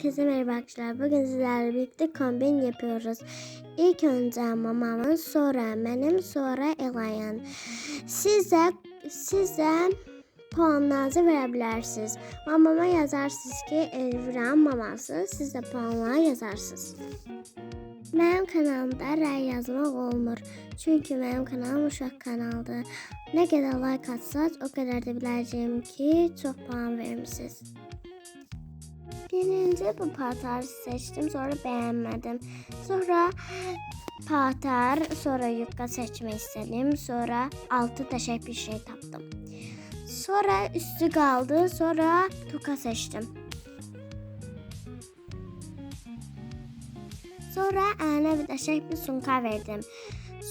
Herkese merhaba arkadaşlar. Bugün sizlerle birlikte kombin yapıyoruz. İlk önce mamamın, sonra benim, sonra Elay'ın. Size, size puanlarınızı verebilirsiniz. Mamama yazarsınız ki Elviran maması. Siz de puanlar yazarsınız. Benim kanalımda rəy yazmaq olmur. Çünki mənim kanalım uşaq kanaldır. Nə qədər like atsanız, o qədər də biləcəyim ki, çox puan vermisiniz. Birinci bu paltarı seçtim, sonra beğenmedim. Sonra paltar, sonra yufka seçmek istedim. Sonra altı taşak bir şey taptım. Sonra üstü kaldı, sonra toka seçtim. Sonra əlinə bir daşak bir sunka verdim.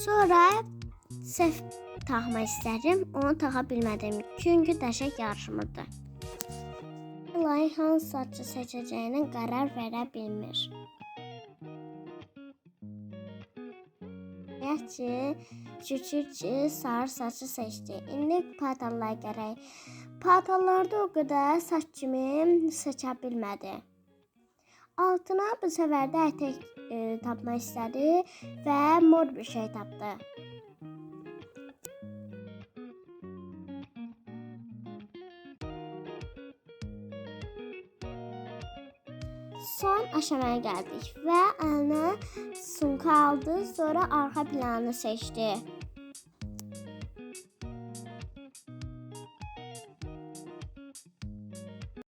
Sonra səhv taxmaq istədim, onu taxa bilmədim. Çünki daşak yarışmırdı. Lay hansı saçı seçeceğine karar verebilmir. Gerçi Çüçüçü sarı saçı seçti. İndi paltarlar gərək. Paltarlarda o qədər saç kimi seçə. Altına bu səfər də ətək e, tapmaq istədi və mor bir şey tapdı. Son aşamaya geldik ve ana sunka aldı sonra arka planı seçti.